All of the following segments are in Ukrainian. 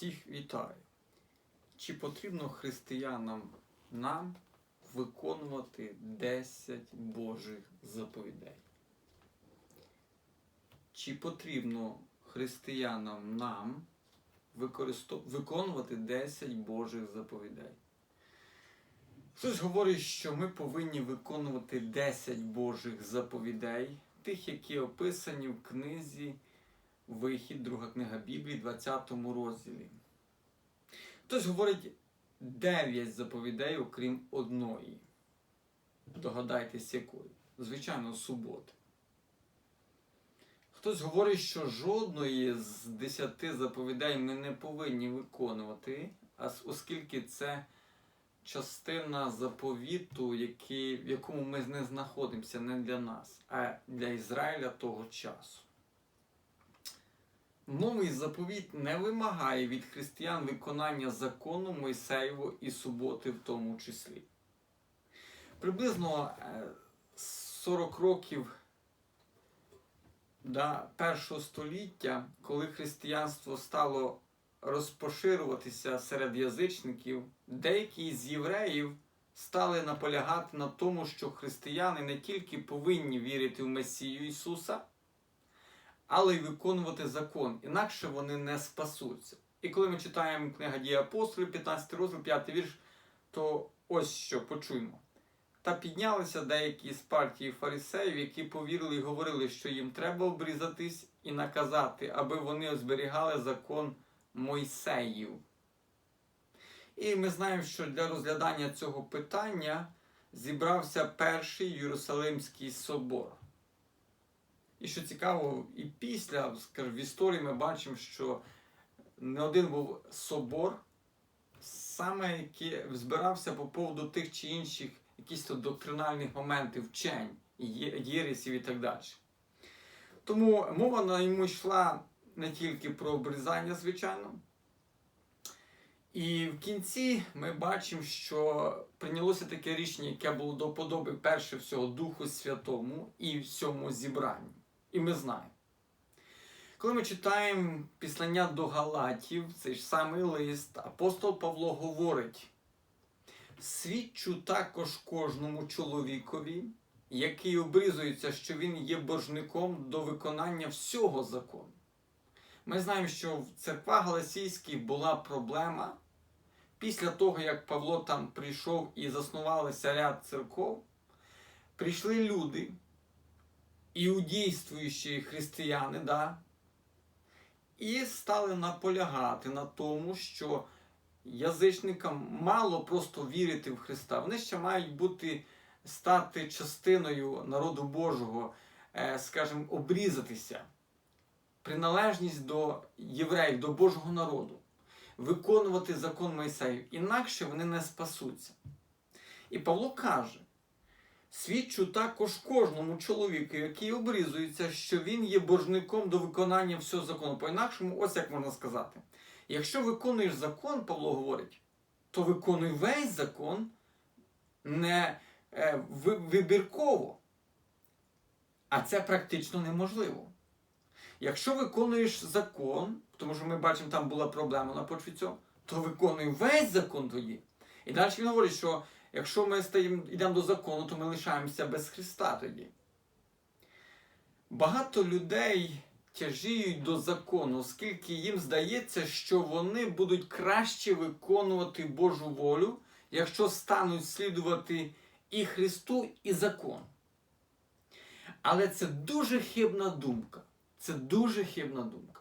Всіх вітаю. Чи потрібно християнам нам виконувати 10 Божих заповідей? Чи потрібно християнам нам використов... виконувати 10 Божих заповідей? Хтось говорить, що ми повинні виконувати 10 Божих заповідей, тих, які описані в книзі Вихід, друга книга Біблії, 20 розділі. Хтось говорить 9 заповідей, окрім одної. Догадайтесь, якої? Звичайно, суботи. Хтось говорить, що жодної з 10 заповідей ми не повинні виконувати, оскільки це частина заповіту, в якому ми не знаходимося не для нас, а для Ізраїля того часу. Новий заповіт не вимагає від християн виконання закону Мойсеєву і суботи в тому числі. Приблизно 40 років до першого століття, коли християнство стало розпоширюватися серед язичників, деякі з євреїв стали наполягати на тому, що християни не тільки повинні вірити в Месію Ісуса, але й виконувати закон, інакше вони не спасуться. І коли ми читаємо книга дії апостолів, 15 розділ, 5 вірш, то ось що почуємо. Та піднялися деякі з партії фарисеїв, які повірили і говорили, що їм треба обрізатись і наказати, аби вони зберігали закон Мойсеїв. І ми знаємо, що для розглядання цього питання зібрався перший Єрусалимський собор. І що цікаво, і після скажімо, в історії ми бачимо, що не один був собор, саме який збирався по поводу тих чи інших якісь доктринальних моментів, вчень, єресів і так далі. Тому мова на йому йшла не тільки про обрізання, звичайно. І в кінці ми бачимо, що прийнялося таке рішення, яке було до подоби перше всього Духу Святому і всьому зібранню. І ми знаємо. Коли ми читаємо післання до Галатів, цей ж самий лист, апостол Павло говорить: свідчу також кожному чоловікові, який обрізується, що він є божником до виконання всього закону. Ми знаємо, що в церквах Галасійських була проблема. Після того, як Павло там прийшов і заснувалися ряд церков, прийшли люди, іудійствуючі християни, да, і стали наполягати на тому, що язичникам мало просто вірити в Христа. Вони ще мають бути стати частиною народу Божого, скажімо, обрізатися. Приналежність до євреїв, до Божого народу, виконувати закон Мойсеїв, інакше вони не спасуться. І Павло каже: свідчу також кожному чоловіку, який обрізується, що він є божником до виконання всього закону. По-інакшому, ось як можна сказати. Якщо виконуєш закон, Павло говорить, то виконуй весь закон не е, вибірково. А це практично неможливо. Якщо виконуєш закон, тому що ми бачимо, там була проблема на почві цього, то виконуй весь закон тоді. І далі він говорить, що якщо ми стаємо, йдемо до закону, то ми лишаємося без Христа тоді. Багато людей тяжіють до закону, оскільки їм здається, що вони будуть краще виконувати Божу волю, якщо стануть слідувати і Христу, і закон. Але це дуже хибна думка. Це дуже хибна думка.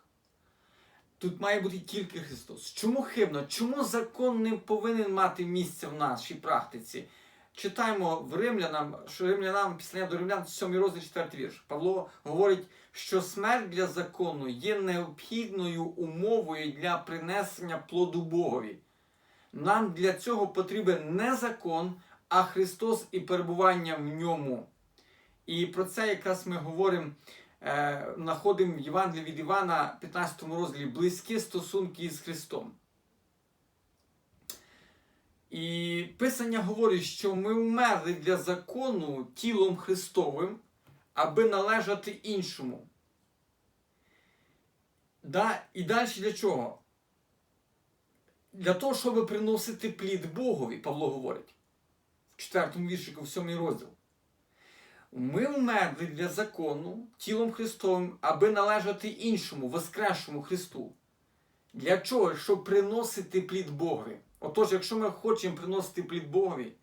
Тут має бути тільки Христос. Чому хибно? Чому закон не повинен мати місця в нашій практиці? Читаємо в Римлянам, що Римлянам, після до Римлян, 7 розділ 4 вірш. Павло говорить, що смерть для закону є необхідною умовою для принесення плоду Богові. Нам для цього потрібен не закон, а Христос і перебування в ньому. І про це якраз ми говоримо знаходимо в Євангелії від Івана, 15 розділі, близькі стосунки із Христом. І Писання говорить, що ми вмерли для закону тілом Христовим, аби належати іншому. Да? І далі для чого? для того, щоб приносити плід Богові, Павло говорить в четвертому віршику, в сьомий розділ. Ми вмерли для закону тілом Христовим, аби належати іншому, воскресшому Христу. Для чого? Щоб приносити плід Богові. Отож, якщо ми хочемо приносити плід Богові,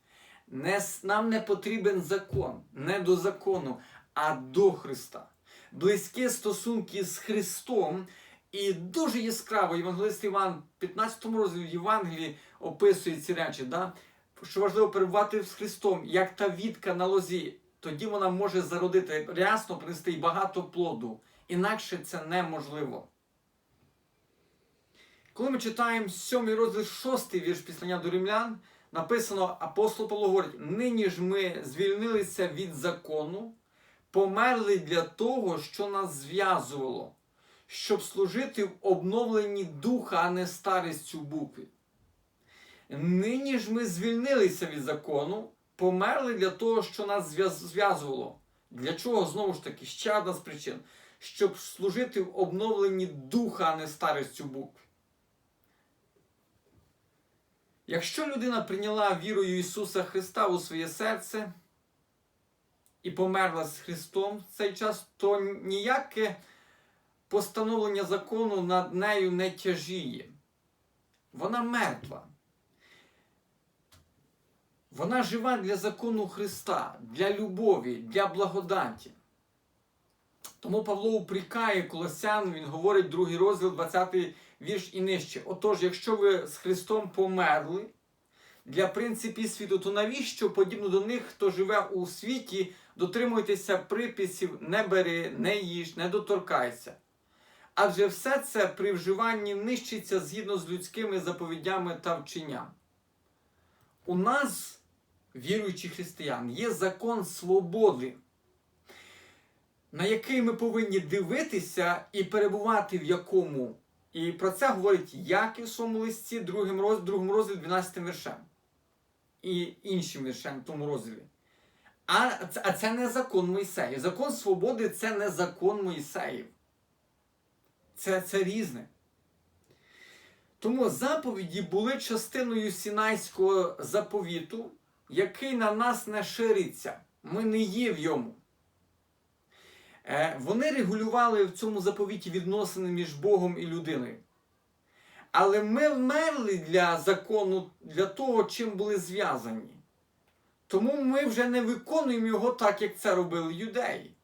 не, нам не потрібен закон, не до закону, а до Христа. Близькі стосунки з Христом. І дуже яскраво Євангелист Іван в 15 розділі Євангелії описує ці речі, да? що важливо перебувати з Христом, як та вітка на лозі. Тоді вона може зародити рясно, принести й багато плоду. Інакше це неможливо. Коли ми читаємо 7 розділ 6 вірш післання до римлян, написано апостол Павло говорить: нині ж ми звільнилися від закону, померли для того, що нас зв'язувало, щоб служити в обновленні духа, а не старістю букви. Нині ж ми звільнилися від закону, померли для того, що нас зв'язувало. Для чого? Знову ж таки, ще одна з причин, щоб служити в обновленні духа, а не старістю букв. Якщо людина прийняла вірою Ісуса Христа у своє серце і померла з Христом в цей час, то ніяке постановлення закону над нею не тяжіє. Вона мертва. Вона жива для закону Христа, для любові, для благодаті. Тому Павло упрікає колосян, він говорить другий розділ, 20 вірш і нижче. Отож, якщо ви з Христом померли для принципів світу, то навіщо, подібно до них, хто живе у світі, дотримуйтеся приписів, не бери, не їж, не доторкайся. Адже все це при вживанні нищиться згідно з людськими заповідями та вченням. У нас, віруючих християн, є закон свободи, на який ми повинні дивитися і перебувати в якому. І про це говорить Яків в своєму листі, другим роз, другому розділі, 12 віршем. І іншим віршем в тому розділі. А а це не закон Мойсеїв. Закон свободи це не закон Мойсеїв. Це, це різне. Тому заповіді були частиною Сінайського заповіту, який на нас не шириться. Ми не є в йому. Е, Вони регулювали в цьому заповіті відносини між Богом і людиною. Але ми вмерли для закону, для того, чим були зв'язані. Тому ми вже не виконуємо його так, як це робили юдеї.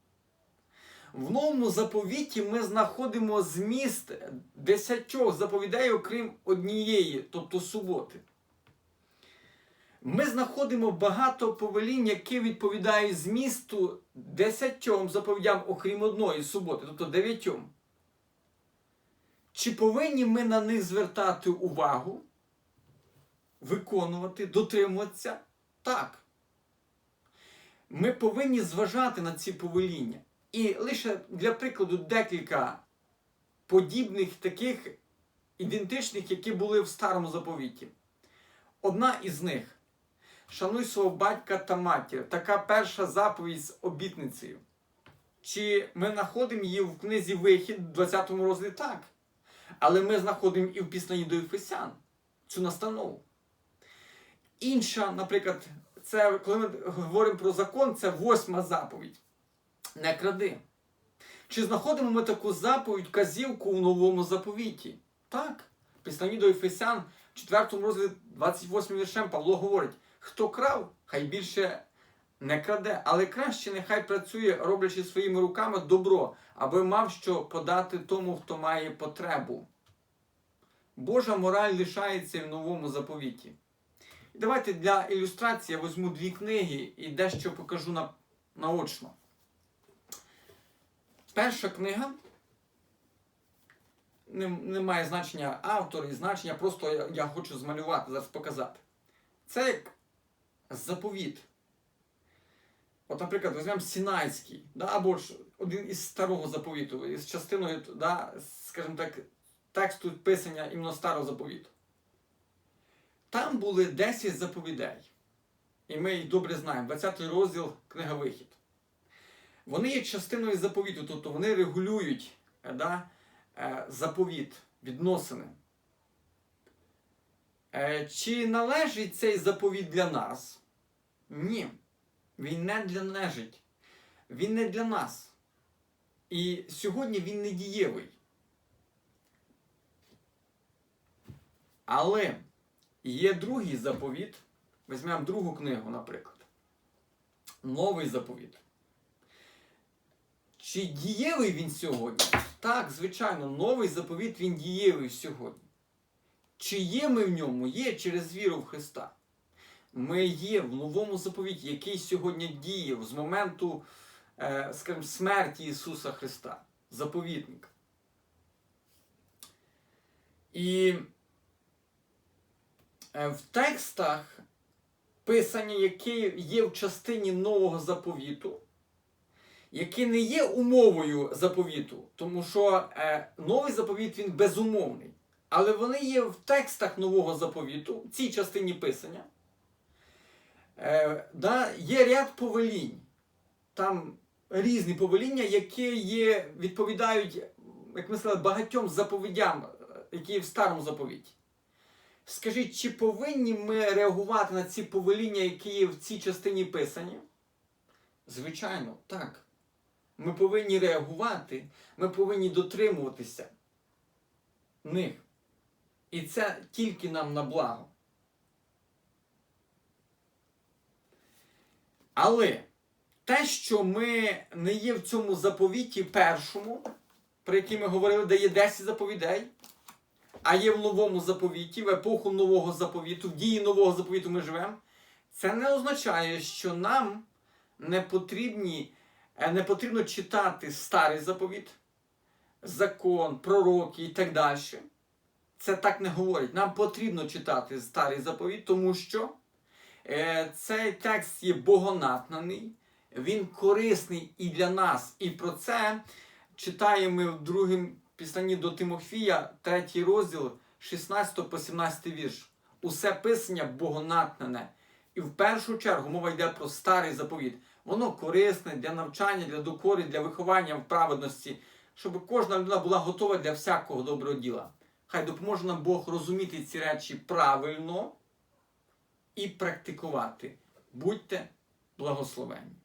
В новому заповіті ми знаходимо зміст десятьох заповідей, окрім однієї, тобто суботи. Ми знаходимо багато повелінь, які відповідають змісту десятьом заповідям, окрім одної суботи, тобто дев'ятьом. Чи повинні ми на них звертати увагу, виконувати, дотримуватися? Так. Ми повинні зважати на ці повеління. І лише для прикладу декілька подібних таких ідентичних, які були в старому заповіті. Одна із них шануй свого батька та матір. Така перша заповідь з обітницею. Чи ми знаходимо її в книзі Вихід, в 20 розділі? Так. Але ми знаходимо і в післанні до Ефесян цю настанову. Інша, наприклад, це коли ми говоримо про закон, це восьма заповідь. Не кради. Чи знаходимо ми таку заповідь, казівку у новому заповіті? Так. В Післанні до Ефесян, в 4 розділі 28 віршем Павло говорить: хто крав, хай більше не краде, але краще нехай працює, роблячи своїми руками добро, аби мав що подати тому, хто має потребу. Божа мораль лишається в новому заповіті. І давайте для ілюстрації я візьму дві книги і дещо покажу на, наочно. Перша книга не, не має значення автор і значення, просто я, я хочу змалювати, зараз показати. Це як заповіт. От, наприклад, візьмемо Сінайський, да, або ж один із старого заповіту, із частиною, да, скажімо так, тексту писання іменно старого заповіту. Там були 10 заповідей. І ми їх добре знаємо. 20 розділ Книга Вихід. Вони є частиною заповіту, тобто вони регулюють да, е, заповіт, відносини. Е, Чи належить цей заповіт для нас? Ні. Він не для належить. Він не для нас. І сьогодні він не дієвий. Але є другий заповіт. Візьмемо другу книгу, наприклад. Новий заповіт. Чи дієвий він сьогодні? Так, звичайно, новий заповіт він дієвий сьогодні. Чи є ми в ньому? Є через віру в Христа. Ми є в новому заповіті, який сьогодні діє з моменту, е, скажімо, смерті Ісуса Христа, заповітника. І е, в текстах писання, які є в частині нового заповіту, які не є умовою заповіту, тому що е, новий заповіт він безумовний. Але вони є в текстах нового заповіту, в цій частині писання. Е, да, є ряд повелінь. Там різні повеління, які є, відповідають, як ми сказали, багатьом заповідям, е, які є в старому заповіті. Скажіть, чи повинні ми реагувати на ці повеління, які є в цій частині писання? Звичайно, так. Ми повинні реагувати, ми повинні дотримуватися них. І це тільки нам на благо. Але те, що ми не є в цьому заповіті першому, про який ми говорили, де є 10 заповідей, а є в новому заповіті, в епоху нового заповіту, в дії нового заповіту ми живемо, це не означає, що нам не потрібні, е, не потрібно читати старий заповіт, закон, пророки і так далі. Це так не говорить. Нам потрібно читати старий заповіт, тому що цей текст є богонатнаний, він корисний і для нас. І про це читаємо ми в другому післанні до Тимофія, третій розділ, 16 по 17 вірш. Усе писання богонатнене. І в першу чергу мова йде про старий заповіт. Воно корисне для навчання, для докори, для виховання в праведності, щоб кожна людина була готова для всякого доброго діла. Хай допоможе нам Бог розуміти ці речі правильно і практикувати. Будьте благословені.